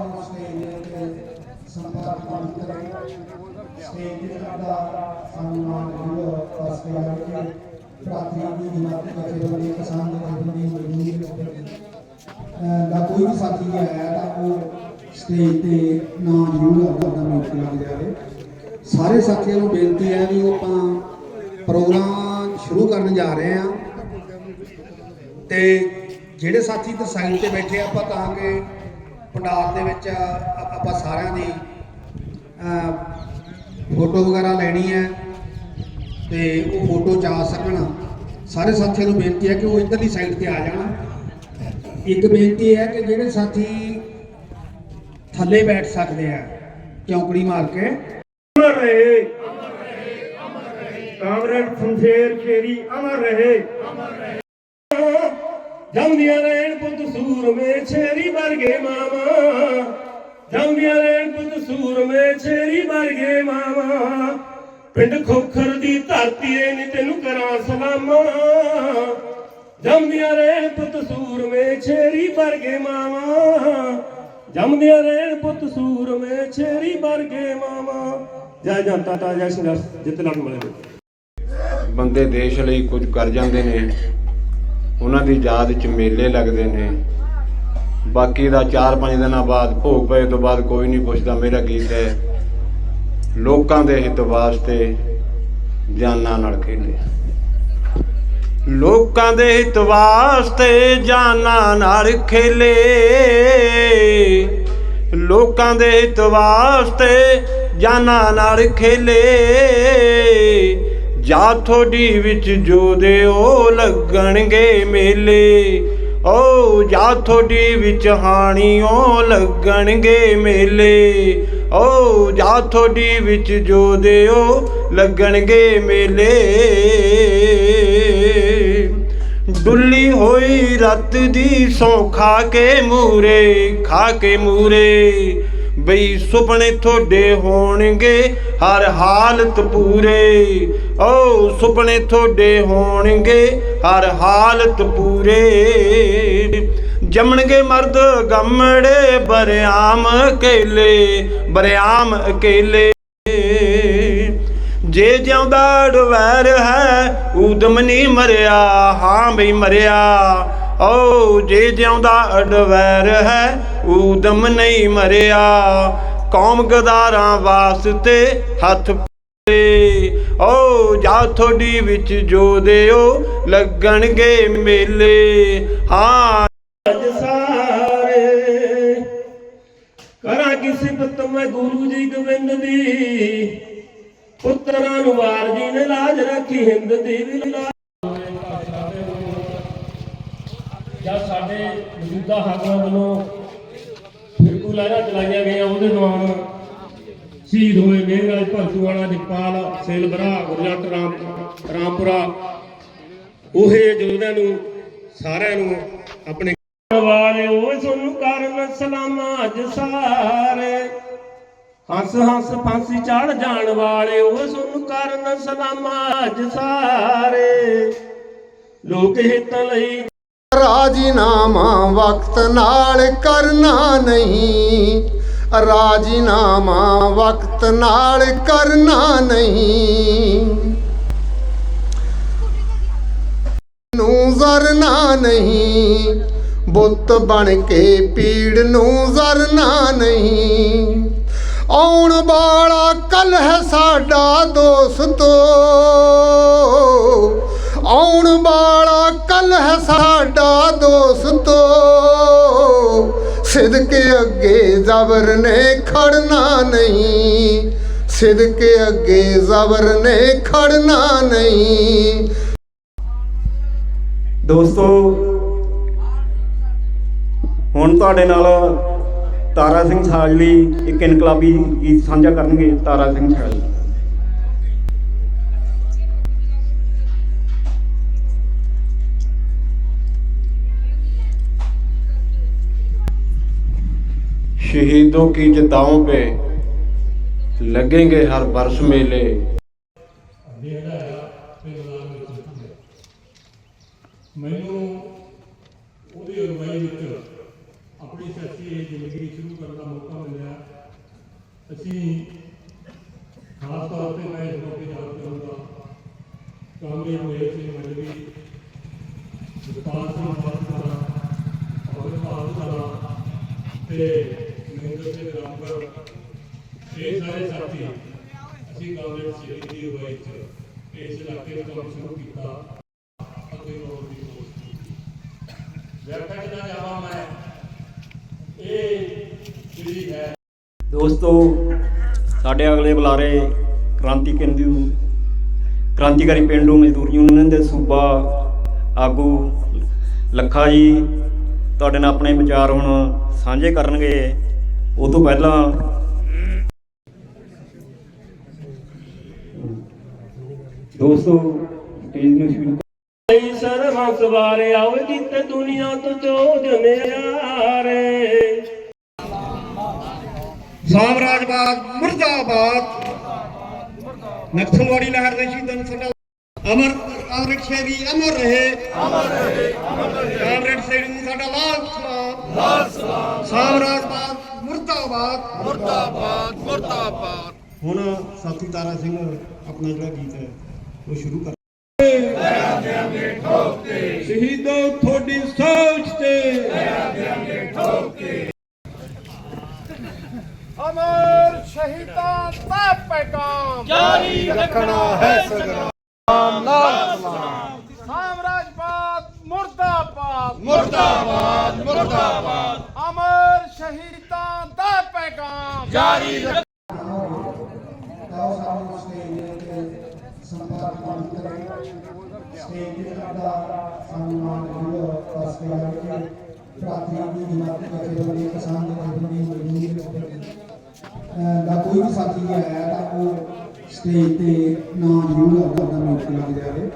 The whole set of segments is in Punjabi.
ਨੂੰ ਸਟੇਜ ਦੇ ਉੱਤੇ ਸੰਪਰਕ ਬੰਦ ਕਰੇ ਸਟੇਜ ਦੇ ਸਾਡਾ ਸਨਮਾਨ ਵੀਡੀਓ ਵਾਸਤੇ ਆ ਕੇ ਪ੍ਰਾਰਥਨਾ ਦੀ ਜਮਾਤ ਜਥੇਬੰਦੀ ਕਿਸਾਨ ਜਥੇਬੰਦੀ ਮਜ਼ਦੂਰ ਦਾ ਕੋਈ ਵੀ ਸਾਥੀ ਜੇ ਆਇਆ ਤਾਂ ਉਹ ਸਟੇਜ ਤੇ ਨਾਮ ਜ਼ਰੂਰ ਆਪਦਾ ਨੋਟ ਕਰਾ ਜਾਵੇ ਸਾਰੇ ਸਾਥੀਆਂ ਨੂੰ ਬੇਨਤੀ ਹੈ ਵੀ ਆਪਾਂ ਪ੍ਰੋਗਰਾਮ ਸ਼ੁਰੂ ਕਰਨ ਜਾ ਰਹੇ ਹਾਂ। ਤੇ ਜਿਹੜੇ ਸਾਥੀ ਤਾਂ ਸਾਈਡ ਤੇ ਬੈਠੇ ਆਪਾਂ ਤਾਂ ਕਿ ਪੰਡਾਲ ਦੇ ਵਿੱਚ ਆਪਾਂ ਸਾਰਿਆਂ ਦੀ ਫੋਟੋ ਵਗੈਰਾ ਲੈਣੀ ਹੈ ਤੇ ਉਹ ਫੋਟੋ ਚ ਸਕਣ। ਸਾਰੇ ਸਾਥੀਆਂ ਨੂੰ ਬੇਨਤੀ ਹੈ ਕਿ ਉਹ ਇੱਧਰਲੀ ਸਾਈਡ ਤੇ ਆ ਜਾਣ। ਇੱਕ ਬੇਨਤੀ ਹੈ ਕਿ ਜਿਹੜੇ ਸਾਥੀ ਥੱਲੇ ਬੈਠ ਸਕਦੇ ਆ, ਚੌਂਕੜੀ ਮਾਰ ਕੇ। ਅਮਰ ਰਹੇ। ਕਾਮਰੇਡ ਫੰਫੇਰ ਸ਼ੇਰੀ ਅਮਰ ਰਹੇ। ਜੰਮਦੀਆਂ ਰਹਿਣ ਪੁੱਤ ਸੂਰਮੇ ਛੇਰੀ ਵਰਗੇ ਮਾਵਾ। ਜੰਮਦੀਆਂ ਰਹਿਣ ਪੁੱਤ ਸੂਰਮੇ ਛੇਰੀ ਵਰਗੇ ਮਾਵਾ। ਪਿੰਡ ਖੋਖਰ ਦੀ ਧਰਤੀ ਏ, ਨੀ ਤੈਨੂੰ ਕਰਾਂ ਸਲਾਮਾਂ। ਜੰਮਦੀਆਂ ਰਹਿਣ ਪੁੱਤ ਸੂਰਮੇ ਛੇਰੀ ਵਰਗੇ ਮਾਵਾ। ਜੰਮਦੀਆਂ ਰਹਿਣ ਪੁੱਤ ਸੂਰਮੇ ਛੇਰੀ ਵਰਗੇ ਮਾਵਾ। ਜੈ ਜਨਤਾ ਤਾ ਜੈ ਸੰਘਰਸ਼ ਜਿੱਤ ਲੜ ਮਿਲੇ। ਬੰਦੇ ਦੇਸ਼ ਲਈ ਕੁਝ ਕਰ ਜਾਂਦੇ ਨੇ। ਉਹਨਾਂ ਦੀ ਯਾਦ 'ਚ ਮੇਲੇ ਲੱਗਦੇ ਨੇ। ਬਾਕੀ ਦਾ 4-5 ਦਿਨਾਂ ਬਾਅਦ ਭੋਗ ਪਏ ਤੋਂ ਬਾਅਦ ਕੋਈ ਨਹੀਂ ਪੁੱਛਦਾ ਮੇਰਾ ਗੀਤ ਹੈ। ਲੋਕਾਂ ਦੇ ਹਿੱਤ ਵਾਸਤੇ ਜਾਨਾਂ ਨਾਲ ਖੇਡੇ। ਲੋਕਾਂ ਦੇ ਹਿੱਤ ਵਾਸਤੇ ਜਾਨਾਂ ਨਾਲ ਖੇਲੇ। ਲੋਕਾਂ ਦੇ ਹਿੱਤ ਵਾਸਤੇ ਜਾਨਾਂ ਨਾਲ ਖੇਲੇ। ਜਾ ਥੋੜੀ ਵਿੱਚ ਜੋ ਦੇ ਉਹ ਲੱਗਣਗੇ ਮੇਲੇ, ਓ ਜਾ ਥੋੜੀ ਵਿੱਚ ਹਾਣੀਓ ਲੱਗਣਗੇ ਮੇਲੇ, ਓ ਜਾ ਥੋੜੀ ਵਿੱਚ ਜੋ ਦੇ ਉਹ ਲੱਗਣਗੇ ਮੇਲੇ। ਡੁੱਲੀ ਹੋਈ ਰੱਤ ਦੀ ਸੌ ਖਾ ਕੇ ਮੂਰੇ, ਖਾ ਕੇ ਮੂਰੇ, ਬਈ ਸੁਪਨੇ ਤੁਹਾਡੇ ਹੋਣਗੇ ਹਰ ਹਾਲਤ ਪੂਰੇ। ਓ ਸੁਪਨੇ ਤੁਹਾਡੇ ਹੋਣਗੇ, ਹਰ ਹਾਲਤ ਪੂਰੇ। ਜੰਮਣਗੇ ਮਰਦ ਗੰਮੜੇ, ਬਰਿਆਮ ਅਕੇਲੇ ਬਰਿਆਮ ਅਕੇਲੇ ਜੇ ਜਿਉਂਦਾ ਡਵੈਰ ਹੈ, ਊਦਮ ਨਹੀਂ ਮਰਿਆ, ਹਾਂ ਬਈ ਮਰਿਆ। ਓ ਜੇ ਜਿਉਂਦਾ ਅਡਵੈਰ ਹੈ, ਊਦਮ ਨਹੀਂ ਮਰਿਆ। ਕੌਮ ਗਦਾਰਾਂ ਵਾਸਤੇ ਹੱਥ ਓ ਜਾ ਥੋੜੀ ਵਿੱਚ ਜੋ ਦਿਓ ਲੱਗਣਗੇ ਮੇਲੇ। ਹਾਂ। ਅੱਜ ਸਾਰੇ ਕਰਾਂ ਕੀ ਸਿਫਤ ਮੈਂ ਗੁਰੂ ਜੀ ਗੋਬਿੰਦ ਦੀ। ਪੁੱਤਰਾਂ ਨੂੰ ਵਾਰ ਜੀ ਨੇ ਲਾਜ ਰੱਖੀ ਹਿੰਦ ਦੀ ਵੀ ਲਾਜ ਜਦ ਸਾਡੇ ਮੌਜੂਦਾ ਹਾਕਮਾਂ ਵੱਲੋਂ ਫਿਰਕੂ ਲਹਿਰਾਂ ਚਲਾਈਆਂ ਗਈਆਂ ਉਹਦੇ ਦੌਰਾਨ ਸ਼ਹੀਦ ਹੋਏ ਮੇਰ ਵਾਲੇ ਭਗਤੂ ਵਾਲਾ ਜਗਪਾਲ ਸੇਲਬਰਾ, ਗੁਰਜੰਟ ਰਾਮ, ਰਾਮਪੁਰਾ। ਉਹੇ ਯੋਧਿਆਂ ਨੂੰ, ਸਾਰਿਆਂ ਨੂੰ ਆਪਣੇ ਵਾਲੇ ਸੋਨੂੰ ਕਰਨ ਸਲਾਮਾਂ ਅੱਜ ਸਾਰੇ। ਹੱਸ ਹੱਸ ਫਾਂਸੀ ਚੜ ਜਾਣ ਵਾਲੇ, ਓਏ ਸੋਨੂੰ ਕਰਨ ਸਲਾਮਾਂ ਅੱਜ ਸਾਰੇ। ਲੋਕ ਹਿੱਤ ਲਈ ਰਾਜੀਨਾਮਾ ਵਕਤ ਨਾਲ ਕਰਨਾ ਨਹੀਂ। ਰਾਜੀਨਾਮਾ ਵਕਤ ਨਾਲ ਕਰਨਾ ਨਹੀਂ। ਨੂੰ ਜ਼ਰਨਾ ਨਹੀਂ। ਬੁੱਤ ਬਣ ਕੇ ਪੀੜ ਨੂੰ ਜ਼ਰਨਾ ਨਹੀਂ। ਆਉਣ ਵਾਲਾ ਕੱਲ ਹੈ ਸਾਡਾ ਦੋਸਤੋ। ਆਉਣ ਵਾਲਾ ਕੱਲ ਹੈ ਸਾਡਾ ਦੋਸਤੋ ਸਿਦਕੇ ਅੱਗੇ ਜ਼ਬਰ ਨੇ ਖੜਨਾ ਨਹੀਂ। ਸਿਦਕੇ ਅੱਗੇ ਜ਼ਬਰ ਨੇ ਖੜਨਾ ਨਹੀਂ। ਦੋਸਤੋ, ਹੁਣ ਤੁਹਾਡੇ ਨਾਲ ਤਾਰਾ ਸਿੰਘ ਸਾਜਲੀ ਇੱਕ ਇਨਕਲਾਬੀ ਗੀਤ ਸਾਂਝਾ ਕਰਨਗੇ, ਤਾਰਾ ਸਿੰਘ ਸਾਜਲੀ। शहीदों की जताओं पे लगेंगे हर वर्ष मेले। ਮੈਨੂੰ ਬੁਲਾਰੇ ਕ੍ਰਾਂਤੀ ਕੇਂਦੂ ਕ੍ਰਾਂਤੀਕਾਰੀ ਪਿੰਡੂ ਮਜ਼ਦੂਰ ਯੂਨੀਅਨ ਦੇ ਸੂਬਾ ਆਗੂ ਲੱਖਾ ਜੀ, ਤੁਹਾਡੇ ਨਾਲ ਆਪਣੇ ਵਿਚਾਰ ਹੁਣ ਸਾਂਝੇ ਕਰਨਗੇ। ਉਹ ਤੋਂ ਪਹਿਲਾਂ ਦੋਸਤੋ, ਸਟੇਜ ਨੂੰ ਸ਼ੁਰੂ ਲਈ ਸਰਵਾਂ ਸਵਾਰੇ ਆਉਗੀ ਤੇ ਦੁਨੀਆ ਤੋਂ ਚੋਜ ਨਿਆਰੇ ਸਾਮਰਾਜਵਾਦ ਮੁਰਦਾਬਾਦ। ਨਕਸਲਵਾੜੀ ਲਹਿਰ ਦੇ ਸ਼ਹੀਦਾਂ ਨੂੰ ਸਾਡਾ ਅਮਰ, ਕਾਮਰੇਡ ਸ਼ੇਰੀ ਅਮਰ ਰਹੇ ਅਮਰ ਰਹੇ। ਅਮਰ ਰਹੇ ਕਾਮਰੇਡ ਸ਼ੇਰੀ ਨੂੰ ਸਾਡਾ ਲਾਲ ਸਲਾਮ। ਲਾਲ ਸਲਾਮ ਸਾਮਰਾਜਵਾਦ ਮੁਰਦਾਬਾਦ। ਮੁਰਦਾਬਾਦ ਮੁਰਦਾਬਾਦ ਹੁਣ ਸਾਥੀ ਤਾਰਾ ਸਿੰਘ ਆਪਣਾ ਜਿਹੜਾ ਗੀਤ ਹੈ, ਉਹ ਸ਼ੁਰੂ ਕਰ ਸ਼ਹੀਦੋ ਤੁਹਾਡੀ ਸੋਚ ਤੇ ਅਮਰ ਸ਼ਹੀਦਾਂ ਦਾ ਪੈਗਾਮ। ਜਾਰੀ ਰੱਖਣਾ ਹੈ ਸੰਗਰਾਮ ਨਾਲ ਸਾਮਰਾਜਵਾਦ ਮੁਰਦਾਬਾਦ। ਮੁਰਦਾਬਾਦ ਮੁਰਦਾਬਾਦ। ਅਮਰ ਸ਼ਹੀਦਾਂ ਦਾ ਪੈਗਾਮ। ਜਾਰੀ ਆਓ ਸਾਨੂੰ ਸਟੇਜ ਤੇ ਸੰਪਰਕ ਬੰਦ ਸਟੇਜ ਤੇ ਸਾਡਾ ਸਨਮਾਨ ਵੀਡੀਓ ਪਾਸ ਕਰਾ ਕੇ। ਪ੍ਰਾਰਥਨਾ ਦੀ ਜਮਾਤ ਜਥੇਬੰਦੀ ਕਿਸਾਨ ਦਾ ਕੋਈ ਵੀ ਸਾਥੀ ਜੇ ਆਇਆ ਤਾਂ ਉਹ ਸਟੇਜ ਤੇ ਨਾ ਜ਼ਰੂਰ ਆਪਦਾ ਆਪਦਾ ਨੋਟ ਕਰਾ ਕੇ ਜਾਵੇ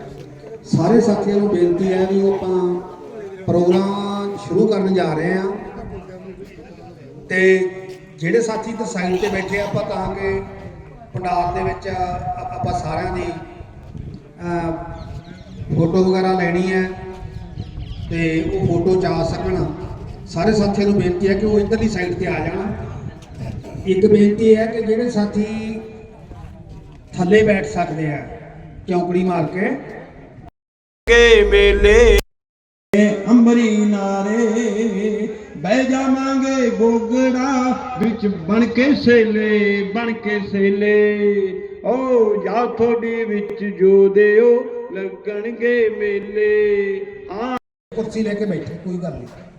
ਸਾਰੇ ਸਾਥੀਆਂ ਨੂੰ ਬੇਨਤੀ ਹੈ ਵੀ ਉਹ ਆਪਾਂ ਪ੍ਰੋਗਰਾਮ ਸ਼ੁਰੂ ਕਰਨ ਜਾ ਰਹੇ ਹਾਂ। ਤੇ ਜਿਹੜੇ ਸਾਥੀ ਤਾਂ ਸਾਈਡ ਤੇ ਬੈਠੇ ਆ, ਆਪਾਂ ਕਹਾਂਗੇ ਪੰਡਾਲ ਦੇ ਵਿੱਚ ਆਪਾਂ ਸਾਰਿਆਂ ਦੀ ਫੋਟੋ ਵਗੈਰਾ ਲੈਣੀ ਹੈ ਤੇ ਉਹ ਫੋਟੋ ਚ ਆ ਸਕਣ। ਸਾਰੇ ਸਾਥੀਆਂ ਨੂੰ ਬੇਨਤੀ ਹੈ ਕਿ ਉਹ ਇੱਧਰਲੀ ਸਾਈਡ ਤੇ ਆ ਜਾਣ। ਇੱਕ ਬੇਨਤੀ ਹੈ ਕਿ ਜਿਹੜੇ ਸਾਥੀ ਥੱਲੇ ਬੈਠ ਸਕਦੇ ਆ ਚੌਂਕੜੀ ਮਾਰ ਕੇ। ਕੇ ਮੇਲੇ। ਅੰਬਰੀ ਨਾਰੇ ਬਹਿ ਜਾਵਾਂਗੇ ਗੋਗੜਾ ਵਿੱਚ ਬਣ ਕੇ ਸੇਲੇ ਬਣ ਕੇ ਸੇਲੇ। ਓ ਜਾ ਥੋੜੀ ਵਿੱਚ ਜੋ ਦਿਓ ਲੱਗਣਗੇ ਮੇਲੇ। ਹਾਂ। ਕੁਰਸੀ ਲੈ ਕੇ ਬੈਠੇ ਕੋਈ ਗੱਲ ਨਹੀਂ।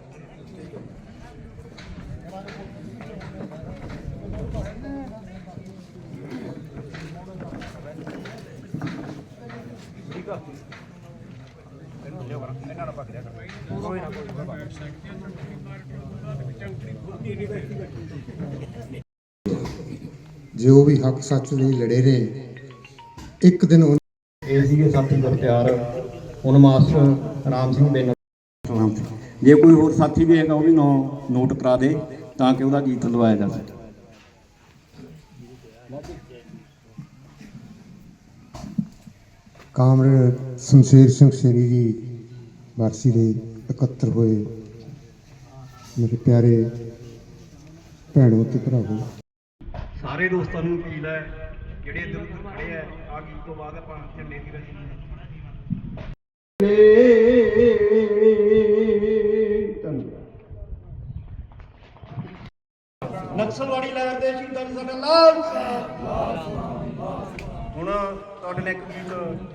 ਜੋ ਵੀ ਹੱਕ ਸੱਚ ਲਈ ਲੜੇ ਨੇ ਇੱਕ ਦਿਨ ਉਹ ਇਹ ਸੀਗੇ ਸਾਥੀ ਗੁਰਪਿਆਰ ਹੁਣ ਮਾਸਟਰ ਰਾਮ ਸਿੰਘ ਰਾਮ ਸਿੰਘ। ਜੇ ਕੋਈ ਹੋਰ ਸਾਥੀ ਵੀ ਹੈਗਾ ਉਹ ਵੀ ਨੋ ਨੋਟ ਕਰਾ ਦੇ ਤਾਂ ਕਿ ਉਹਦਾ ਗੀਤ ਲਵਾਇਆ ਜਾ ਸਕੇ। ਕਾਮਰੇਡ ਸ਼ਮਸ਼ੇਰ ਸਿੰਘ ਸ਼ੇਰੀ ਜੀ ਵਾਰਸੀ ਦੇ ਇਕੱਤਰ ਹੋਏ ਮੇਰੇ ਪਿਆਰੇ ਭੈਣੋ ਤੇ ਭਰਾਵੋ। ਸਾਰੇ ਦੋਸਤਾਂ ਨੂੰ ਅਪੀਲ ਹੈ, ਜਿਹੜੇ ਇੱਧਰ ਖੜੇ ਆ ਆ ਗੀਤ ਤੋਂ ਬਾਅਦ ਆਪਾਂ ਝੰਡੇ ਦੀ ਰਸਮ ਨਕਸਲਵਾੜੀ ਲਹਿਰ ਦੇ ਸ਼ਹੀਦਾਂ ਨੂੰ ਸਾਡਾ ਲਾਲ ਸਲਾਮ ਹੁਣ ਤੁਹਾਡੇ ਲਈ ਇੱਕ ਗੀਤ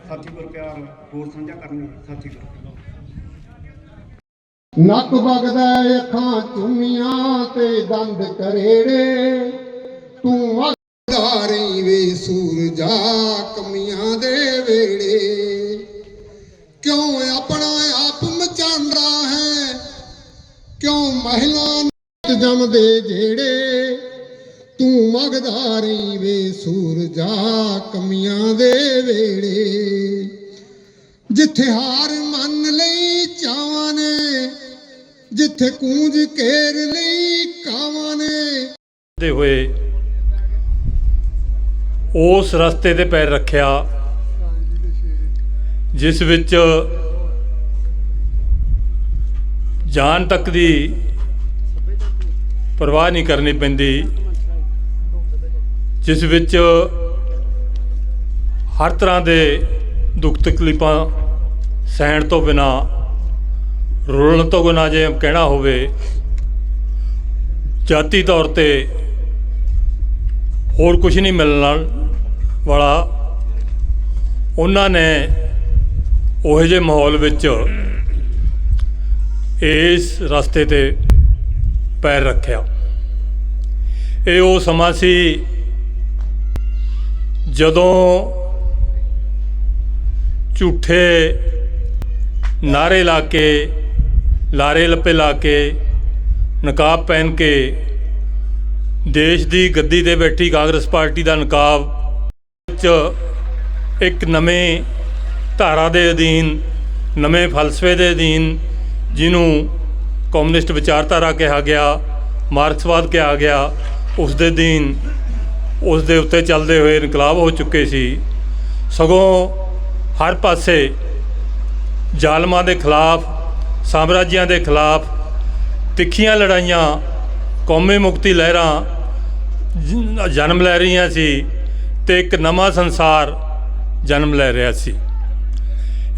ਸਾਥੀ ਗੁਰਪਿਆਰ ਹੋਰ ਸਾਂਝਾ ਕਰਨਗੇ ਸਾਥੀ ਗੁਰ ਨੱਕ ਵਗਦਾ ਅੱਖਾਂ ਚੁੰਮੀਆਂ ਤੇ ਦੰਦ ਕਰੇੜੇ। ਤੂੰ ਵਗਦਾਰੀ ਵੇ ਸੂਰਜਾ ਕਮੀਆਂ ਦੇ ਵੇੜੇ। ਕਿਉਂ ਆਪਣਾ ਆਪ ਮਚਾਂਦਾ ਹੈ? ਕਿਉਂ ਮਹਿਲਾ ਨਿਤ ਜੰਮਦੇ ਜਿਹੜੇ ਤੂੰ ਮਗਦਾਰੀ ਵੇ ਸੂਰਜਾ ਕਮੀਆਂ ਦੇ ਵੇੜੇ। ਜਿੱਥੇ ਹਾਰ ਮੰਨ ਜਿੱਥੇ ਕੂੰਜ ਘੇਰ ਲਈ ਕਾਵਾਂ ਨੇ। ਦੇ ਹੋਏ ਉਸ ਰਸਤੇ ਤੇ ਪੈਰ ਰੱਖਿਆ, ਜਿਸ ਵਿੱਚ ਜਾਨ ਤੱਕ ਦੀ ਪਰਵਾਹ ਨਹੀਂ ਕਰਨੀ ਪੈਂਦੀ, ਜਿਸ ਵਿੱਚ ਹਰ ਤਰ੍ਹਾਂ ਦੇ ਦੁੱਖ ਤਕਲੀਫਾਂ ਸਹਿਣ ਤੋਂ ਬਿਨਾ ਰੋਲਣ ਤੋਂ ਬਿਨਾ ਜੇ ਕਹਿਣਾ ਹੋਵੇ, ਜਾਤੀ ਤੌਰ ਤੇ ਹੋਰ ਕੁਝ ਨਹੀਂ ਮਿਲਣ ਵਾਲਾ, ਉਹਨਾਂ ਨੇ ਉਹੋ ਜਿਹੇ ਮਾਹੌਲ ਵਿੱਚ ਇਸ ਰਸਤੇ ਤੇ ਪੈਰ ਰੱਖਿਆ। ਇਹ ਉਹ ਸਮਾਂ ਸੀ ਜਦੋਂ ਝੂਠੇ ਨਾਰੇ ਲਾ ਕੇ ਲਾਰੇ ਲੱਪੇ ਲਾ ਕੇ, ਨਕਾਬ ਪਹਿਨ ਕੇ, ਦੇਸ਼ ਦੀ ਗੱਦੀ ਤੇ ਬੈਠੀ ਕਾਂਗਰਸ ਪਾਰਟੀ ਦਾ ਨਕਾਬ, ਵਿੱਚ ਇੱਕ ਨਵੇਂ ਧਾਰਾ ਦੇ ਅਧੀਨ, ਨਵੇਂ ਫਲਸਫੇ ਦੇ ਅਧੀਨ, ਜਿਹਨੂੰ ਕਮਿਊਨਿਸਟ ਵਿਚਾਰਧਾਰਾ ਕਿਹਾ ਗਿਆ, ਮਾਰਕਸਵਾਦ ਕਿਹਾ ਗਿਆ, ਉਸ ਦੇ ਅਧੀਨ, ਉਸ ਦੇ ਉੱਤੇ ਚੱਲਦੇ ਹੋਏ ਇਨਕਲਾਬ ਹੋ ਚੁੱਕੇ ਸੀ। ਸਗੋਂ ਹਰ ਪਾਸੇ ਜ਼ਾਲਮਾਂ ਦੇ ਖਿਲਾਫ ਸਾਮਰਾਜਿਆਂ ਦੇ ਖਿਲਾਫ ਤਿੱਖੀਆਂ ਲੜਾਈਆਂ, ਕੌਮੀ ਮੁਕਤੀ ਲਹਿਰਾਂ ਜਨਮ ਲੈ ਰਹੀਆਂ ਸੀ ਤੇ ਇੱਕ ਨਵਾਂ ਸੰਸਾਰ ਜਨਮ ਲੈ ਰਿਹਾ ਸੀ।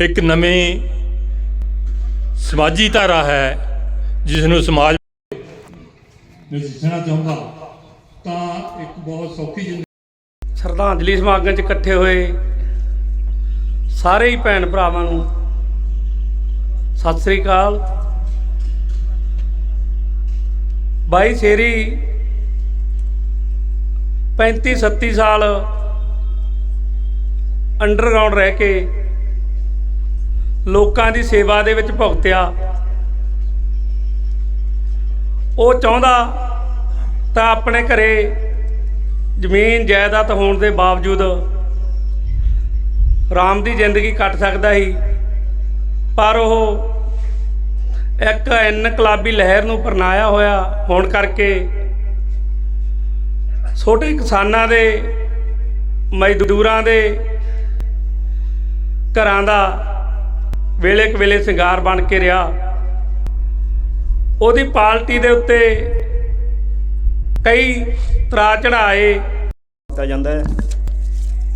ਇੱਕ ਨਵੀਂ ਸਮਾਜੀ ਧਾਰਾ ਹੈ ਜਿਸ ਨੂੰ ਸਮਾਜ ਮੈਂ ਚਾਹੁੰਦਾ ਤਾਂ ਇੱਕ ਬਹੁਤ ਸੌਖੀ ਜ਼ਿੰਦਗੀ ਸ਼ਰਧਾਂਜਲੀ ਸਮਾਗਮ 'ਚ ਇਕੱਠੇ ਹੋਏ ਸਾਰੇ ਹੀ ਭੈਣ ਭਰਾਵਾਂ ਨੂੰ ਸਤਿ ਸ੍ਰੀ ਅਕਾਲ। ਬਾਈ ਸ਼ੇਰੀ 35 37 ਸਾਲ ਅੰਡਰਗਰਾਉਂਡ ਰਹਿ ਕੇ ਲੋਕਾਂ ਦੀ ਸੇਵਾ ਦੇ ਵਿੱਚ ਭੁਗਤਿਆ। ਉਹ ਚਾਹੁੰਦਾ ਤਾਂ ਆਪਣੇ ਘਰੇ ਜ਼ਮੀਨ ਜਾਇਦਾਦ ਹੋਣ ਦੇ ਬਾਵਜੂਦ ਰਾਮ ਦੀ ਜ਼ਿੰਦਗੀ ਕੱਟ ਸਕਦਾ ਸੀ। ਪਰ ਉਹ ਇੱਕ ਇਨਕਲਾਬੀ ਲਹਿਰ ਨੂੰ ਪਰਨਾਇਆ ਹੋਇਆ ਹੋਣ ਕਰਕੇ ਛੋਟੇ ਕਿਸਾਨਾਂ ਦੇ, ਮਜ਼ਦੂਰਾਂ ਦੇ ਘਰਾਂ ਦਾ ਵੇਲੇ ਕੁ ਵੇਲੇ ਸ਼ਿੰਗਾਰ ਬਣ ਕੇ ਰਿਹਾ। ਉਹਦੀ ਪਾਰਟੀ ਦੇ ਉੱਤੇ ਕਈ ਤਰਾ ਚੜਾਏ ਕੀਤਾ ਜਾਂਦਾ ਹੈ।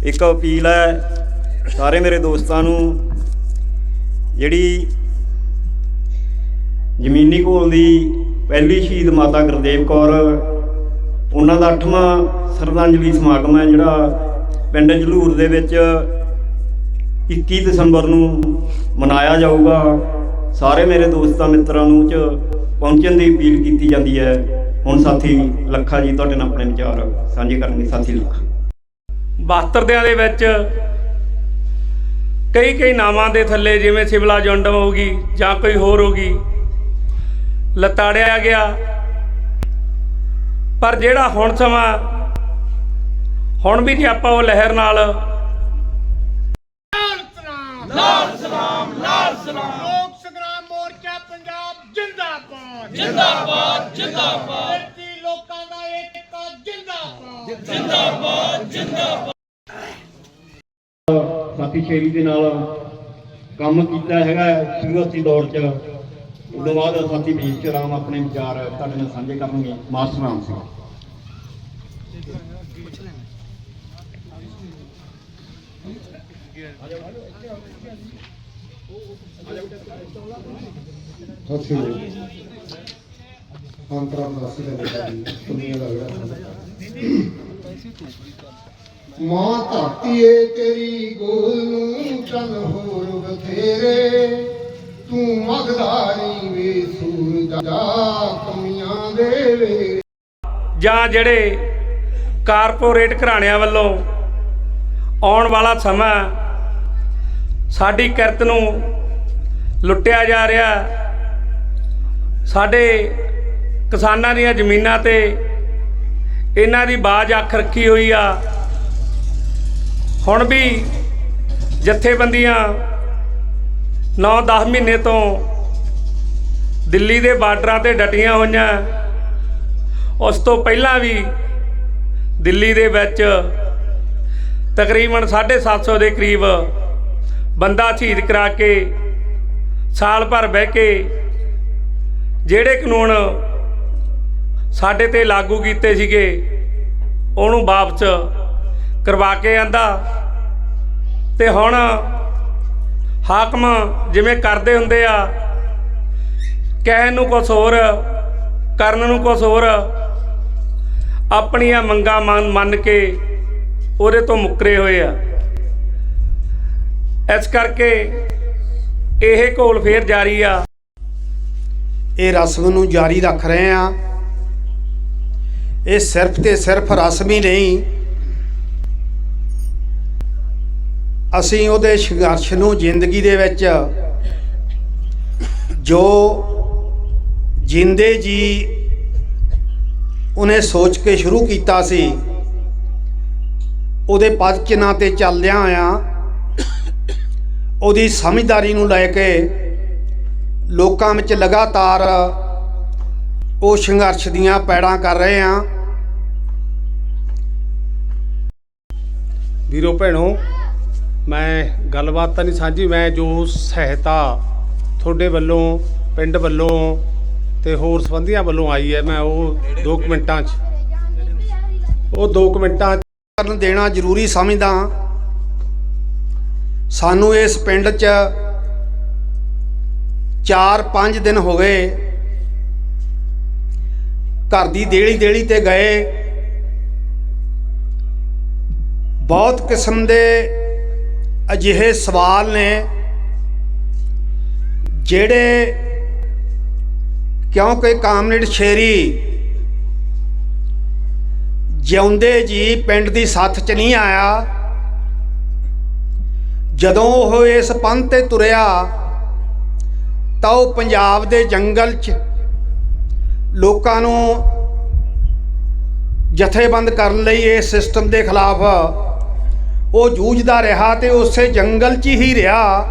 ਇੱਕ ਅਪੀਲ ਹੈ, ਸਾਰੇ ਮੇਰੇ ਦੋਸਤਾਂ ਨੂੰ ਜਿਹੜੀ ਜ਼ਮੀਨੀ ਘੋਲ ਦੀ ਪਹਿਲੀ ਸ਼ਹੀਦ ਮਾਤਾ ਗੁਰਦੇਵ ਕੌਰ, ਉਹਨਾਂ ਦਾ 8ਵਾਂ ਸ਼ਰਧਾਂਜਲੀ ਸਮਾਗਮ ਹੈ ਜਿਹੜਾ ਪਿੰਡ ਜਲੂਰ ਦੇ ਵਿੱਚ 21 ਦਸੰਬਰ ਨੂੰ ਮਨਾਇਆ ਜਾਊਗਾ। ਸਾਰੇ ਮੇਰੇ ਦੋਸਤਾਂ ਮਿੱਤਰਾਂ ਨੂੰ ਚ ਪਹੁੰਚਣ ਦੀ ਅਪੀਲ ਕੀਤੀ ਜਾਂਦੀ ਹੈ। ਹੁਣ ਸਾਥੀ ਲੱਖਾ ਜੀ, ਤੁਹਾਡੇ ਨਾਲ ਆਪਣੇ ਵਿਚਾਰ ਸਾਂਝੇ ਕਰਨਗੇ ਸਾਥੀ ਲੱਖਾ। 72 ਦਿਆਂ ਦੇ ਵਿੱਚ ਕਈ ਕਈ ਨਾਵਾਂ ਦੇ ਥੱਲੇ ਜਿਵੇਂ ਸਿਵਲਾ ਜੰਡਮ ਹੋਗੀ ਜਾਂ ਕੋਈ ਹੋਰ ਹੋਗੀ ਲਤਾੜਿਆ ਗਿਆ। ਪਰ ਜਿਹੜਾ ਹੁਣ ਸਮਾਂ ਹੁਣ ਵੀ ਜੇ ਆਪਾਂ ਉਹ ਲਹਿਰ ਨਾਲ ਲਾਲ ਸਲਾਮ ਲਾਲ ਸਲਾਮ ਲੋਕ ਸੰਗਰਾਮ ਮੋਰਚਾ ਪੰਜਾਬ ਜਿੰਦਾਬਾਦ। ਜਿੰਦਾਬਾਦ ਜਿੰਦਾਬਾਦ। ਲੋਕਾਂ ਦਾ ਏਕਾ ਜਿੰਦਾਬਾਦ। ਸਾਥੀ ਸ਼ੇਰੀ ਦੇ ਨਾਲ ਕੰਮ ਕੀਤਾ ਹੈਗਾ ਸ਼ੁਰੂਆਤੀ ਦੌਰ 'ਚ। ਉਦੋਂ ਬਾਅਦ ਸਾਥੀ ਬੀਚ ਰਾਮ ਆਪਣੇ ਵਿਚਾਰ ਤੁਹਾਡੇ ਨਾਲ ਸਾਂਝੇ ਕਰਨਗੇ ਮਾਸਟਰ ਰਾਮ ਸਿੰਘ। ਸਾਥੀਓ ਅੰਤਰਾਵਾਸੀ ਦਾ ਬੇਟਾ ਜੀ ਦੁਨੀਆ ਦਾ ਜਿਹੜਾ ਮਾਂ ਧਰਤੀ ਏ ਤੇਰੀ, ਗੋਲ ਨੂੰ ਚੰਨ ਹੋਰ ਬਥੇਰੇ। ਤੂੰ ਮਗਦਾਰੀ ਵੇ ਸੂਰਜ ਦਾ ਕਮੀਆਂ ਦੇ ਵੇ ਜਾਂ ਜਿਹੜੇ ਕਾਰਪੋਰੇਟ ਘਰਾਣਿਆਂ ਵੱਲੋਂ ਆਉਣ ਵਾਲਾ ਸਮਾਂ ਸਾਡੀ ਕਿਰਤ ਨੂੰ ਲੁੱਟਿਆ ਜਾ ਰਿਹਾ, ਸਾਡੇ ਕਿਸਾਨਾਂ ਦੀਆਂ ਜ਼ਮੀਨਾਂ ਤੇ ਇਹਨਾਂ ਦੀ ਬਾਜ਼ ਅੱਖ ਰੱਖੀ ਹੋਈ ਆ। ਹੁਣ ਵੀ ਜਥੇਬੰਦੀਆਂ 9-10 ਮਹੀਨੇ ਤੋਂ ਦਿੱਲੀ ਦੇ ਬਾਰਡਰਾਂ ਤੇ ਡਟੀਆਂ ਹੋਈਆਂ। ਉਸ ਤੋਂ ਪਹਿਲਾਂ ਵੀ ਦਿੱਲੀ ਦੇ ਵਿੱਚ ਤਕਰੀਬਨ 750 ਦੇ ਕਰੀਬ ਬੰਦਾ ਸ਼ਹੀਦ ਕਰਾ ਕੇ ਸਾਲ ਭਰ ਬਹਿ ਕੇ ਜਿਹੜੇ ਕਾਨੂੰਨ ਸਾਡੇ ਤੇ ਲਾਗੂ ਕੀਤੇ ਸੀਗੇ। ਉਹਨੂੰ ਵਾਪਸ ਕਰਵਾ ਕੇ ਆਂਦਾ। ਤੇ ਹੁਣ ਹਾਕਮ ਜਿਵੇਂ ਕਰਦੇ ਹੁੰਦੇ ਆ, ਕਹਿਣ ਨੂੰ ਕੁਝ ਹੋਰ, ਕਰਨ ਨੂੰ ਕੁਝ ਹੋਰ, ਆਪਣੀਆਂ ਮੰਗਾਂ ਮੰਨ ਮੰਨ ਕੇ ਉਹਦੇ ਤੋਂ ਮੁੱਕਰੇ ਹੋਏ ਆ। ਇਸ ਕਰਕੇ ਇਹ ਘੋਲ ਫੇਰ ਜਾਰੀ ਆ। ਇਹ ਰਸਮ ਨੂੰ ਜਾਰੀ ਰੱਖ ਰਹੇ ਆ। ਇਹ ਸਿਰਫ ਤੇ ਸਿਰਫ ਰਸਮੀ ਨਹੀਂ। ਅਸੀਂ ਉਹਦੇ ਸੰਘਰਸ਼ ਨੂੰ ਜ਼ਿੰਦਗੀ ਦੇ ਵਿੱਚ ਜੋ ਜਿੰਦੇ ਜੀ ਉਹਨੇ ਸੋਚ ਕੇ ਸ਼ੁਰੂ ਕੀਤਾ ਸੀ, ਉਹਦੇ ਪਦ ਚਿੰਨ੍ਹਾਂ ਤੇ ਚੱਲਦਿਆਂ ਆ ਉਹਦੀ ਸਮਝਦਾਰੀ ਨੂੰ ਲੈ ਕੇ ਲੋਕਾਂ ਵਿੱਚ ਲਗਾਤਾਰ ਉਹ ਸੰਘਰਸ਼ ਦੀਆਂ ਪੈੜਾਂ ਕਰ ਰਹੇ ਆ ਵੀਰੋ, ਭੈਣੋ, ਮੈਂ ਗੱਲਬਾਤ ਤਾਂ ਨਹੀਂ ਸਾਂਝੀ, ਮੈਂ ਜੋ ਸਹਾਇਤਾ ਤੁਹਾਡੇ ਵੱਲੋਂ, ਪਿੰਡ ਵੱਲੋਂ ਤੇ ਹੋਰ ਸੰਬੰਧੀਆਂ ਵੱਲੋਂ ਆਈ ਹੈ, ਮੈਂ ਉਹ ਦੋ ਕੁ ਮਿੰਟਾਂ 'ਚ ਉਹ ਦੋ ਕੁ ਮਿੰਟਾਂ 'ਚ ਕਰਨ ਦੇਣਾ ਜ਼ਰੂਰੀ ਸਮਝਦਾ ਸਾਨੂੰ ਇਸ ਪਿੰਡ 'ਚ 4-5 ਦਿਨ ਹੋ ਗਏ। ਘਰ ਦੀ ਦੇਲੀ ਦੇਲੀ ਤੇ ਗਏ। ਬਹੁਤ ਕਿਸਮ ਦੇ ਅਜਿਹੇ ਸਵਾਲ ਨੇ, ਜਿਹੜੇ ਕਿਉਂਕਿ ਕਾਮਰੇਡ ਸ਼ੇਰੀ ਜਿਉਂਦੇ ਜੀ ਪਿੰਡ ਦੀ ਸੱਥ 'ਚ ਨਹੀਂ ਆਇਆ। ਜਦੋਂ ਉਹ ਇਸ ਪੰਥ ਤੇ ਤੁਰਿਆ, ਤਾਂ ਉਹ ਪੰਜਾਬ ਦੇ ਜੰਗਲ 'ਚ ਲੋਕਾਂ ਨੂੰ ਜਥੇਬੰਦ ਕਰਨ ਲਈ ਇਹ ਸਿਸਟਮ ਦੇ ਖਿਲਾਫ ਉਹ ਜੂਝਦਾ ਰਿਹਾ ਤੇ ਉਸੇ ਜੰਗਲ 'ਚ ਹੀ ਰਿਹਾ।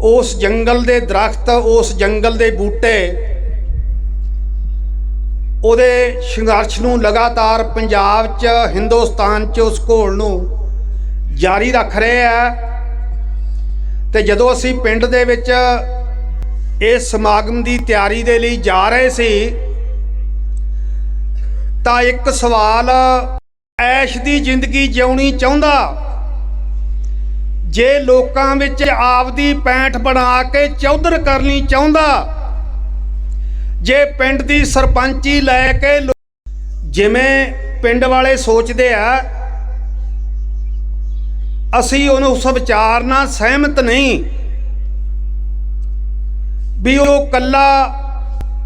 ਉਸ ਜੰਗਲ ਦੇ ਦਰਖਤ, ਉਸ ਜੰਗਲ ਦੇ ਬੂਟੇ, ਉਹਦੇ ਸੰਘਰਸ਼ ਨੂੰ ਲਗਾਤਾਰ ਪੰਜਾਬ 'ਚ, ਹਿੰਦੁਸਤਾਨ 'ਚ ਉਸ ਘੋਲ ਨੂੰ ਜਾਰੀ ਰੱਖ ਰਹੇ ਆ। ਤੇ ਜਦੋਂ ਅਸੀਂ ਪਿੰਡ ਦੇ ਵਿੱਚ ਇਸ ਸਮਾਗਮ ਦੀ ਤਿਆਰੀ ਦੇ ਲਈ ਜਾ ਰਹੇ ਸੀ, ਤਾਂ ਇੱਕ ਸਵਾਲ ਐਸ਼ ਦੀ ਜ਼ਿੰਦਗੀ ਜਿਉਣੀ ਚਾਹੁੰਦਾ। ਜੇ ਲੋਕਾਂ ਵਿੱਚ ਆਪਦੀ ਪੈਂਠ ਬਣਾ ਕੇ ਚੌਧਰ ਕਰਨੀ ਚਾਹੁੰਦਾ, ਜੇ ਪਿੰਡ ਦੀ ਸਰਪੰਚੀ ਲੈ ਕੇ ਜਿਵੇਂ ਪਿੰਡ ਵਾਲੇ ਸੋਚਦੇ ਆ, ਅਸੀਂ ਉਹਨੂੰ ਉਸ ਵਿਚਾਰ ਨਾਲ ਸਹਿਮਤ ਨਹੀਂ। ਵੀ ਉਹ ਕੱਲਾ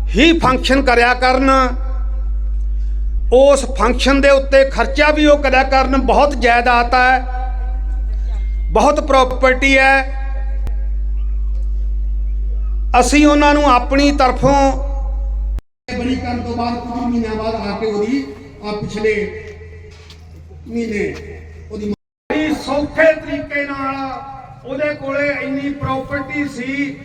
ਹੀ ਫੰਕਸ਼ਨ ਕਰਿਆ ਕਰਨ। ਉਸ ਫੰਕਸ਼ਨ ਦੇ ਉੱਤੇ ਖਰਚਾ ਵੀ ਉਹ ਕਰਿਆ ਕਰਨ। ਬਹੁਤ ਜਾਇਦਾਦ ਹੈ। ਬਹੁਤ ਪ੍ਰਾਪਰਟੀ ਹੈ। ਅਸੀਂ ਉਹਨਾਂ ਨੂੰ ਆਪਣੀ ਤਰਫੋਂ ਬਰੀ ਕਰਨ ਤੋਂ ਬਾਅਦ ਕੁਝ ਮਹੀਨਿਆਂ ਬਾਅਦ ਆ ਕੇ ਉਹਦੀ ਆ ਪਿਛਲੇ ਮਹੀਨੇ ਉਹਦੀ ਸੌਖੇ ਤਰੀਕੇ ਨਾਲ ਉਹਦੇ ਕੋਲੇ ਇੰਨੀ ਪ੍ਰਾਪਰਟੀ ਸੀ।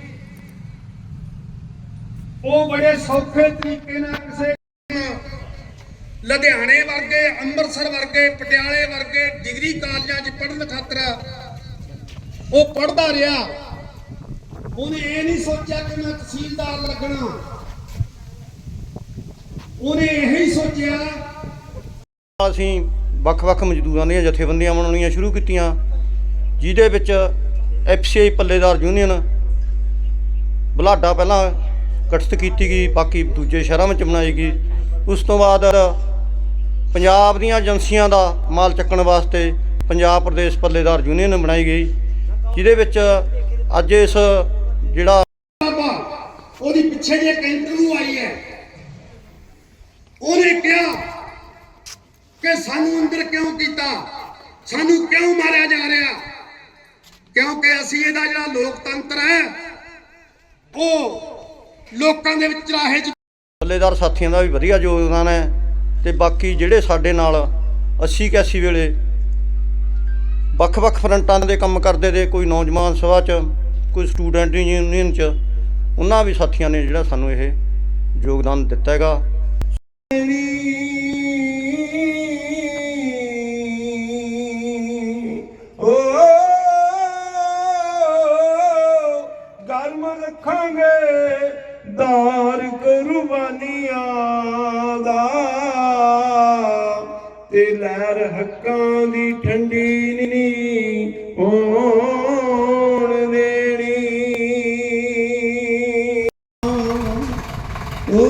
ਉਹ ਬੜੇ ਸੌਖੇ ਤਰੀਕੇ ਨਾਲ ਕਿਸੇ ਲੁਧਿਆਣੇ ਵਰਗੇ, ਅੰਮ੍ਰਿਤਸਰ ਵਰਗੇ, ਪਟਿਆਲੇ ਵਰਗੇ ਡਿਗਰੀ ਕਾਲਜਾਂ 'ਚ ਪੜ੍ਹਨ ਖਾਤਰ ਉਹ ਪੜ੍ਹਦਾ ਰਿਹਾ। ਉਹਨੇ ਇਹ ਨਹੀਂ ਸੋਚਿਆ ਕਿ ਮੈਂ ਤਹਿਸੀਲਦਾਰ ਲੱਗਣਾ। ਉਹਨੇ ਇਹ ਹੀ ਸੋਚਿਆ। ਅਸੀਂ ਵੱਖ-ਵੱਖ ਮਜ਼ਦੂਰਾਂ ਦੀਆਂ ਜਥੇਬੰਦੀਆਂ ਬਣਾਉਣੀਆਂ ਸ਼ੁਰੂ ਕੀਤੀਆਂ, ਜਿਹਦੇ ਵਿੱਚ ਐਫਸੀਆਈ ਪੱਲੇਦਾਰ ਯੂਨੀਅਨ ਬੁਲਾਡਾ ਪਹਿਲਾਂ ਗਠਿਤ ਕੀਤੀ ਗਈ, ਬਾਕੀ ਦੂਜੇ ਸ਼ਹਿਰਾਂ ਵਿੱਚ ਬਣਾਈ ਗਈ। ਉਸ ਤੋਂ ਬਾਅਦ ਪੰਜਾਬ ਦੀਆਂ ਏਜੰਸੀਆਂ ਦਾ ਮਾਲ ਚੱਕਣ ਵਾਸਤੇ ਪੰਜਾਬ ਪ੍ਰਦੇਸ਼ ਪੱਲੇਦਾਰ ਯੂਨੀਅਨ ਬਣਾਈ ਗਈ, ਜਿਹਦੇ ਵਿੱਚ ਅੱਜ ਇਸ ਜਿਹੜਾ ਉਹਦੀ ਪਿੱਛੇ ਜੇ ਇੰਟਰਵਿਊ ਆਈ ਹੈ। ਉਹਨੇ ਕਿਹਾ ਕਿ ਸਾਨੂੰ ਅੰਦਰ ਕਿਉਂ ਕੀਤਾ? ਸਾਨੂੰ ਕਿਉਂ ਮਾਰਿਆ ਜਾ ਰਿਹਾ? ਕਿਉਂਕਿ ਅਸੀਂ ਇਹਦਾ ਜਿਹੜਾ ਲੋਕਤੰਤਰ ਹੈ, ਉਹ ਲੋਕਾਂ ਦੇ ਵਿੱਚ ਰਾਹੇ ਚ ਪੱਲੇਦਾਰ ਸਾਥੀਆਂ ਦਾ ਵੀ ਵਧੀਆ ਯੋਗਦਾਨ ਹੈ ਤੇ ਬਾਕੀ ਜਿਹੜੇ ਸਾਡੇ ਨਾਲ 80 81 ਵੇਲੇ ਵੱਖ-ਵੱਖ ਫਰੰਟਾਂ ਦੇ ਕੰਮ ਕਰਦੇ ਤੇ ਕੋਈ ਨੌਜਵਾਨ ਸਭਾ 'ਚ ਕੋਈ ਸਟੂਡੈਂਟ ਯੂਨੀਅਨ 'ਚ ਉਹਨਾਂ ਵੀ ਸਾਥੀਆਂ ਨੇ ਜਿਹੜਾ ਸਾਨੂੰ ਇਹ ਯੋਗਦਾਨ ਦਿੱਤਾ ਹੈਗਾ। ਦਾਰ ਕਰੂ ਕੁਰਬਾਨੀਆਂ ਦਾ ਤੇ ਲਹਿਰ ਹੱਕਾਂ ਦੀ ਠੰਡੀ ਨੀ ਹੋਣ ਦੇਣੀ। ਓ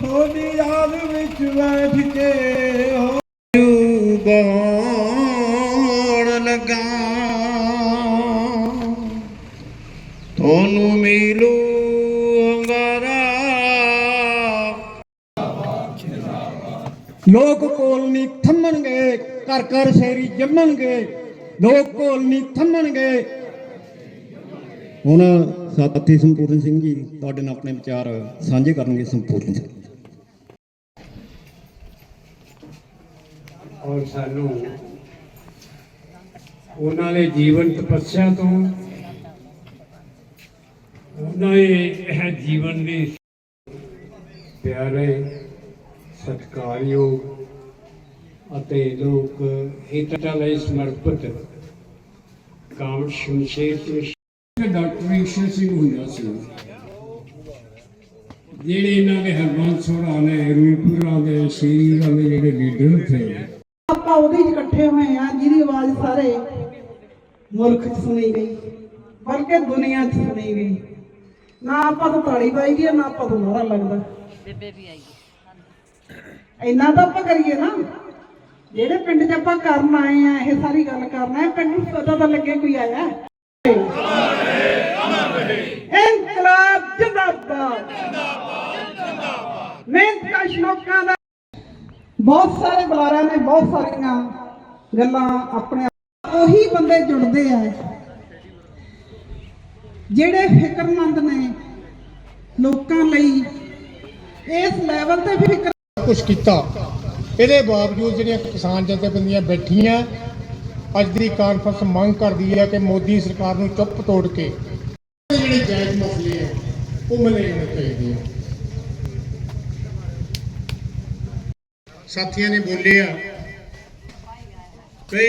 ਥੋੜੀ ਯਾਦ ਵਿੱਚ ਬੈਠ ਕੇ ਹੋ ਗਾਉਣ ਕਰ ਘਰ ਸ਼ੇਰੀ ਜੰਮਣਗੇ, ਲੋਕ ਕੋਲ ਥੰਮਣਗੇ। ਹੁਣ ਸਾਥੀ ਸੰਪੂਰਨ ਸਿੰਘ ਜੀ, ਤੁਹਾਡੇ ਨਾਲ ਆਪਣੇ ਵਿਚਾਰ ਸਾਂਝੇ ਕਰਨਗੇ ਸੰਪੂਰਨ ਸਿੰਘ। ਔਰ ਸਾਨੂੰ ਉਹਨਾਂ ਦੇ ਜੀਵਨ ਤਪੱਸਿਆ ਤੋਂ, ਉਹਨਾਂ ਦੇ ਜੀਵਨ ਦੇ ਪਿਆਰੇ ਸਤਿਕਾਰਯੋਗ ਅਤੇ ਲੋਕ ਹਿੱਤਾਂ ਲਈ ਸਮਰਪਿਤ ਕਾਮੜ ਸ਼ਮਸ਼ੇਰ ਸਿੰਘ ਡਾਕਟਰ ਈਸ਼ਰ ਸਿੰਘ ਹੁੰਦਾ ਸੀ। ਜਿਹੜੇ ਇਹਨਾਂ ਦੇ ਹਰਬੰਸ ਹੋਰਾਂ ਨੇ ਰੂਪੁਰਾਂ ਦੇ ਸ਼ੀਰਾਂ ਦੇ ਜਿਹੜੇ ਲੀਡਰ ਥੇ। ਆਪਾਂ ਉਹਦੇ ਚ ਇਕੱਠੇ ਹੋਏ ਆ ਜਿਹਦੀ ਆਵਾਜ਼ ਸਾਰੇ ਮੁਲਕ 'ਚ ਸੁਣੀ ਗਈ ਬਲਕਿ ਦੁਨੀਆ 'ਚ ਸੁਣੀ ਗਈ। ਨਾ ਆਪਾਂ ਤੋਂ ਤਾੜੀ ਪਾਈ ਗਈ ਨਾ ਆਪਾਂ ਤੋਂ ਨਾਰਾ ਲੱਗਦਾ। ਬੇਬੇ ਵੀ ਆਈ ਇੰਨਾ ਤਾਂ ਆਪਾਂ ਕਰੀਏ ਨਾ। ਜਿਹੜੇ ਪਿੰਡ 'ਚ ਆਪਾਂ ਕਰਨ ਆਏ ਆ ਇਹ ਸਾਰੀ ਗੱਲ ਕਰਨਾ ਹੈ ਪਿੰਡ ਨੂੰ ਪਤਾ ਤਾਂ ਲੱਗੇ ਕੋਈ ਆਇਆ? ਇਨਕਲਾਬ ਜਿੰਦਾਬਾਦ। ਜਿੰਦਾਬਾਦ। ਮਿਹਨਤ ਕਸ਼ ਲੋਕਾਂ ਦਾ। ਬਹੁਤ ਸਾਰੇ ਬੁਲਾਰਿਆਂ ਨੇ ਬਹੁਤ ਸਾਰੀਆਂ ਗੱਲਾਂ ਆਪਣੇ ਉਹੀ ਬੰਦੇ ਜੁੜਦੇ ਆ। ਜਿਹੜੇ ਫਿਕਰਮੰਦ ਨੇ ਲੋਕਾਂ ਲਈ ਇਸ ਲੈਵਲ ਤੇ ਫਿਕਰ ਕੁਝ ਕੀਤਾ। ਇਹਦੇ ਬਾਵਜੂਦ ਜਿਹੜੀਆਂ ਕਿਸਾਨ ਜਥੇਬੰਦੀਆਂ ਬੈਠੀਆਂ, ਅੱਜ ਦੀ ਕਾਨਫਰੰਸ ਮੰਗ ਕਰਦੀ ਹੈ ਕਿ ਮੋਦੀ ਸਰਕਾਰ ਨੂੰ ਚੁੱਪ ਤੋੜ ਕੇ ਜਿਹੜੇ ਜਾਇਜ਼ ਮਸਲੇ ਆ, ਉਹ ਮਿਲੇ ਜਾਣੇ ਚਾਹੀਦੇ ਆ। ਸਾਥੀਆਂ ਨੇ ਬੋਲਿਆ ਕਿ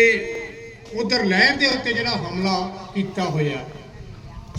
ਉਧਰ ਲਹਿਰ ਦੇ ਉੱਤੇ ਜਿਹੜਾ ਹਮਲਾ ਕੀਤਾ ਹੋਇਆ